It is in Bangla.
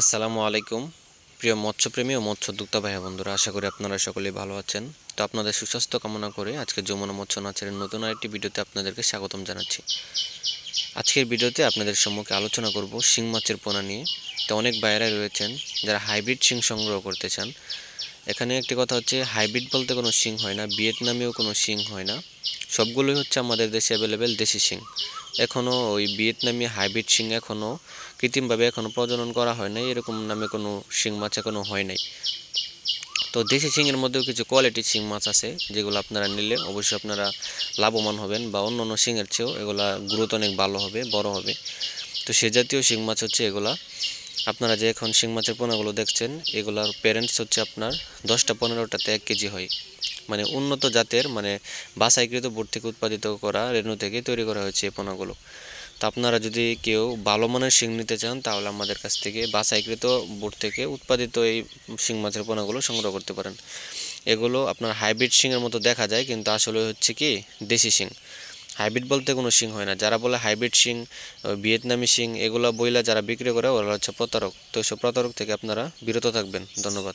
আসসালামু আলাইকুম। প্রিয় মৎস্যপ্রেমী ও মৎস্যোদ্যোক্তা ভাই বন্ধুরা, আশা করি আপনারা সকলেই ভালো আছেন। তো আপনাদের সুস্বাস্থ্য কামনা করে আজকে যমুনা মৎস্য নাচের নতুন আরেকটি ভিডিওতে আপনাদেরকে স্বাগতম জানাচ্ছি। আজকের ভিডিওতে আপনাদের সম্মুখে আলোচনা করব শিং মাছের পোনা নিয়ে। তো অনেক বাইরাই রয়েছেন যারা হাইব্রিড শিং সংগ্রহ করতে চান। এখানে একটি কথা হচ্ছে, হাইব্রিড বলতে কোনো শিং হয় না ভিয়েতনামেও কোনো শিং হয় না। সবগুলোই হচ্ছে আমাদের দেশে অ্যাভেলেবেল দেশি শিং। এখনও ওই ভিয়েতনামি হাইব্রিড শিং এখনও কৃত্রিমভাবে এখনও প্রজনন করা হয় নাই, এরকম নামে কোনো শিং মাছ এখনও হয় নাই। তো দেশি শিংয়ের মধ্যেও কিছু কোয়ালিটি শিং মাছ আছে, যেগুলো আপনারা নিলে অবশ্যই আপনারা লাভবান হবেন বা অন্য অন্য শিংয়ের চেয়েও এগুলা গ্রোথ অনেক ভালো হবে, বড় হবে। তো সে জাতীয় শিং মাছ হচ্ছে এগুলা। আপনারা যে এখন শিং মাছের পোনাগুলো দেখছেন, এগুলার প্যারেন্টস হচ্ছে আপনার দশটা পনেরোটাতে এক কেজি হয়। মানে উন্নত জাতের মানে বাসাইকৃত বোর্ড থেকে উৎপাদিত করা রেণু থেকে তৈরি করা হয়েছে এই পোনাগুলো। তো আপনারা যদি কেউ ভালো মানের শিং নিতে চান, তাহলে আমাদের কাছ থেকে বাসাইকৃত বোর্ড থেকে উৎপাদিত এই শিং মাছের পোনাগুলো সংগ্রহ করতে পারেন। এগুলো আপনার হাইব্রিড শিংয়ের মতো দেখা যায়, কিন্তু আসলে হচ্ছে কি, দেশি শিং। হাইব্রিড বলতে কোনো শিং হয় না। যারা বলে হাইব্রিড শিং ভিয়েতনামি শিং, এগুলো বইলা যারা বিক্রি করে, ওরা হচ্ছে প্রতারক। তো সব প্রতারক থেকে আপনারা বিরত থাকবেন। ধন্যবাদ।